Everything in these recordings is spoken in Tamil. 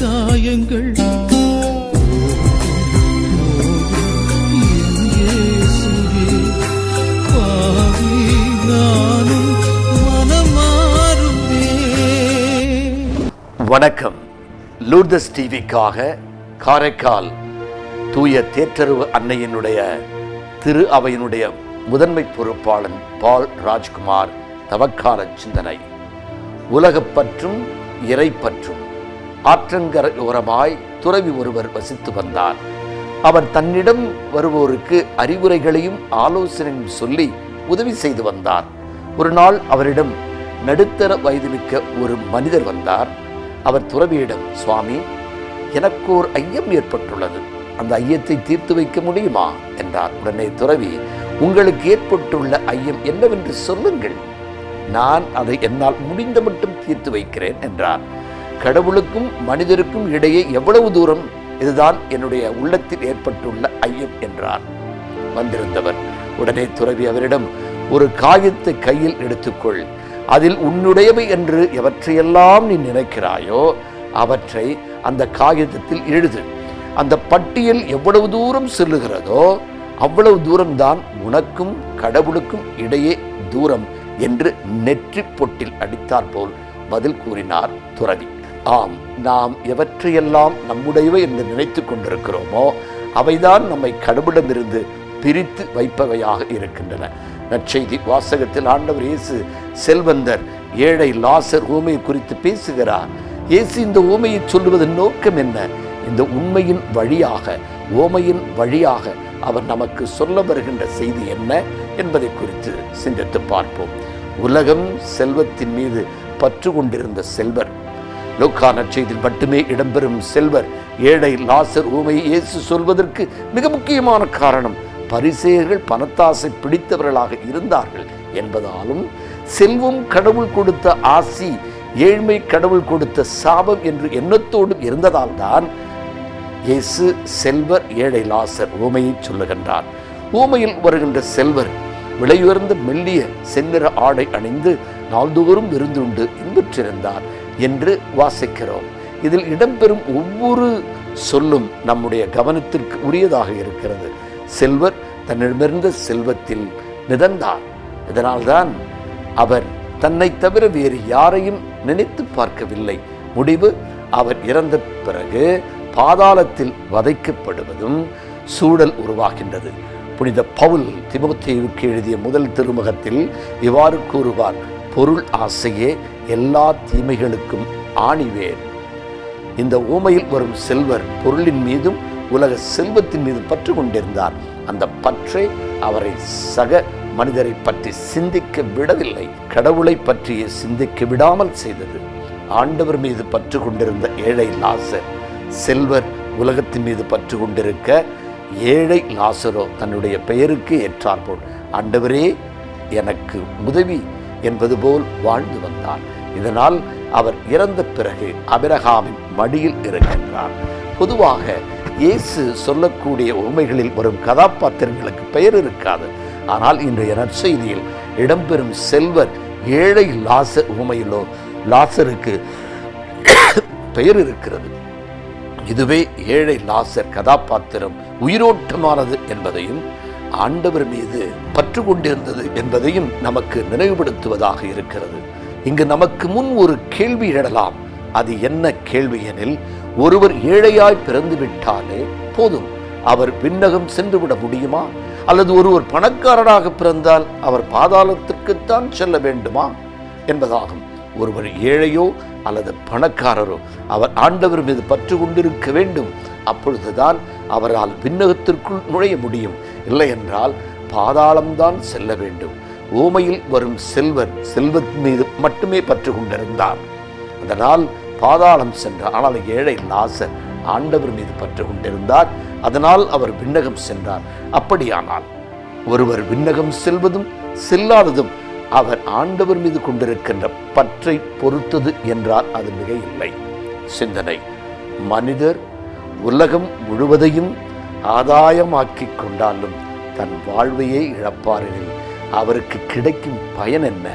காயங்கள். வணக்கம். லூர்தஸ் டிவிக்காக காரைக்கால் தூய தேற்றருவு அன்னையினுடைய திரு அவையினுடைய முதன்மை பொறுப்பாளன் பால் ராஜ்குமார் தவக்கால சிந்தனை. உலகப்பற்றும் இறைப்பற்றும். ஆற்றங்கரையோரமாய் துறவி ஒருவர் வசித்து வந்தார். அவர் தன்னிடம் வருவோருக்கு அறிவுரைகளையும் ஆலோசனையும் சொல்லி உதவி செய்து வந்தார். ஒரு நாள் அவரிடம் நடுத்தர வயதுமிக்க ஒரு மனிதர் வந்தார். அவர் துறவியிடம் சுவாமி எனக்கு ஒரு ஐயம் ஏற்பட்டுள்ளது. அந்த ஐயத்தை தீர்த்து வைக்க முடியுமா? என்றார். உடனே துறவி உங்களுக்கு ஏற்பட்டுள்ள ஐயம் என்னவென்று சொல்லுங்கள். நான் அதை என்னால் முடிந்த மட்டும் தீர்த்து வைக்கிறேன் என்றார். கடவுளுக்கும் மனிதருக்கும் இடையே எவ்வளவு தூரம் இதுதான் என்னுடைய உள்ளத்தில் ஏற்பட்டுள்ள ஐயம் என்றார். வந்திருந்தவர். உடனே துறவி அவரிடம் ஒரு காகித்தை கையில் எடுத்துக்கொள். அதில் உன்னுடையவை என்று எவற்றையெல்லாம் நீ நினைக்கிறாயோ அவற்றை அந்த காகிதத்தில் எழுது அந்த பட்டியல் எவ்வளவு தூரம் செல்லுகிறதோ அவ்வளவு தூரம்தான் உனக்கும் கடவுளுக்கும் இடையே தூரம் என்று நெற்றி பொட்டில் அடித்தார் போல் பதில் கூறினார் துறவி. ஆம் நாம் எவற்றையெல்லாம் நம்முடையவை என்று நினைத்துக் கொண்டிருக்கிறோமோ அவைதான் நம்மை கடவுளிடமிருந்து பிரித்து வைப்பவையாக இருக்கின்றன. நற்செய்தி வாசகத்தில் ஆண்டவர் இயேசு செல்வந்தர் ஏழை லாசர் ஊமை குறித்து பேசுகிறார். இயேசு இந்த ஊமையை சொல்லுவதன் நோக்கம் என்ன? இந்த உண்மையின் வழியாக ஓமையின் வழியாக அவர் நமக்கு சொல்ல வருகின்ற செய்தி என்ன என்பதை குறித்து சிந்தித்து பார்ப்போம். உலகம் செல்வத்தின் மீது பற்று கொண்டிருந்த செல்வர் லோக்கா நற்செய்தியில் மட்டுமே இடம்பெறும் செல்வர் ஏழை லாசர் ஊமை இயேசு சொல்வதற்கு மிக முக்கியமான காரணம் பரிசேயர்கள் பணத்தாசை பிடித்தவர்களாக இருந்தார்கள் என்பதாலும் செல்வம் கடவுள் கொடுத்த ஆசி ஏழ்மை கடவுள் கொடுத்த சாபம் என்று எண்ணத்தோடும் இருந்ததால் தான் இயேசு செல்வர் ஏழை லாசர் ஊமையை சொல்லுகின்றார். ஊமையில் வருகின்ற செல்வர் விலையுயர்ந்த மெல்லிய செந்நிற ஆடை அணிந்து நாள்தோறும் விருந்துண்டு இன்புற்றிருந்தார். என்று வாசிக்கிறோம். இதில் இடம்பெறும் ஒவ்வொரு சொல்லும் நம்முடைய கவனத்திற்கு உரியதாக இருக்கிறது. செல்வர் தன்னிடமிருந்த செல்வத்தில் மிதந்தார். இதனால்தான் அவர் தன்னை தவிர வேறு யாரையும் நினைத்து பார்க்கவில்லை. முடிவு அவர் இறந்த பிறகு பாதாளத்தில் வதைக்கப்படுவதும் சூழல் உருவாகின்றது. புனித பவுல் திமுத்தேவுக்கு எழுதிய முதல் திருமுகத்தில் இவ்வாறு கூறுவார். பொருள் ஆசையே எல்லா தீமைகளுக்கும் ஆணிவேர். இந்த ஊமையில் வரும் செல்வர் பொருளின் மீதும் உலக செல்வத்தின் மீது பற்று கொண்டிருந்தார். அந்த பற்றே அவரை சக மனிதரை பற்றி சிந்திக்க விடவில்லை. கடவுளை பற்றியே சிந்திக்க விடாமல் செய்தது. ஆண்டவர் மீது பற்று கொண்டிருந்த ஏழை லாசர் செல்வர் உலகத்தின் மீது பற்று கொண்டிருக்க ஏழை லாசரோ தன்னுடைய பெயருக்கு ஏற்றாற்போல் ஆண்டவரே எனக்கு உதவி என்பது போல் வாழ்ந்து வந்தார் இதனால் அவர் இறந்த பிறகு அபிரகாமின் மடியில் இருக்கின்றார் பொதுவாக இயேசு சொல்லக்கூடிய உண்மைகளில் வரும் கதாபாத்திரங்களுக்கு பெயர் இருக்காது. ஆனால் இன்றைய நற்செய்தியில் இடம்பெறும் செல்வர் ஏழை லாசர் உமையிலோ லாசருக்கு பெயர் இருக்கிறது. இதுவே ஏழை லாசர் கதாபாத்திரம் உயிரோட்டமானது என்பதையும் ஆண்டவர் மீது பற்று கொண்டிருந்தது என்பதையும் நமக்கு நினைவுபடுத்துவதாக இருக்கிறது. இங்கு நமக்கு முன் ஒரு கேள்வி எழலாம். அது என்ன கேள்வி எனில் ஒருவர் ஏழையாய் பிறந்து விட்டாலே போதும். அவர் விண்ணகம் சென்று விட முடியுமா? அல்லது ஒருவர் பணக்காரராக பிறந்தால் அவர் பாதாளத்திற்குத்தான் செல்ல வேண்டுமா? என்பதாகும். ஒருவர் ஏழையோ அல்லது பணக்காரரோ அவர் ஆண்டவர் மீது பற்று கொண்டிருக்க வேண்டும். அப்பொழுதுதான் அவரால் விண்ணகத்திற்குள் நுழைய முடியும். இல்லை என்றால் பாதாளம்தான் செல்ல வேண்டும். ஊமையில் வரும் செல்வர் செல்வத்தின் மீது மட்டுமே பற்று கொண்டிருந்தார் அதனால் பாதாளம் சென்றார் ஆனால் ஏழை லாசர் ஆண்டவர் மீது பற்று கொண்டிருந்தார். அதனால் அவர் விண்ணகம் சென்றார். அப்படியானால் ஒருவர் விண்ணகம் செல்வதும் செல்லாததும் அவர் ஆண்டவர் மீது கொண்டிருக்கின்ற பற்றை பொறுத்தது என்றால் அது மிக இல்லை சிந்தனை. மனிதர் உலகம் முழுவதையும் ஆதாயமாக்கிக் கொண்டாலும் தன் வாழ்வையே இழப்பாரெனில் அவருக்கு கிடைக்கும் பயன் என்ன?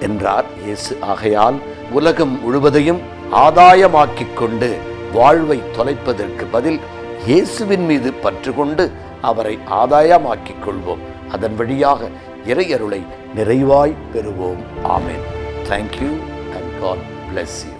என்றார் இயேசு. ஆகையால் உலகம் முழுவதையும் ஆதாயமாக்கிக் கொண்டு வாழ்வை தொலைப்பதற்கு பதில் இயேசுவின் மீது பற்று கொண்டு அவரை ஆதாயமாக்கிக் கொள்வோம். அதன் வழியாக இறையருளை நிறைவாய் பெறுவோம். ஆமேன். Thank you and God bless you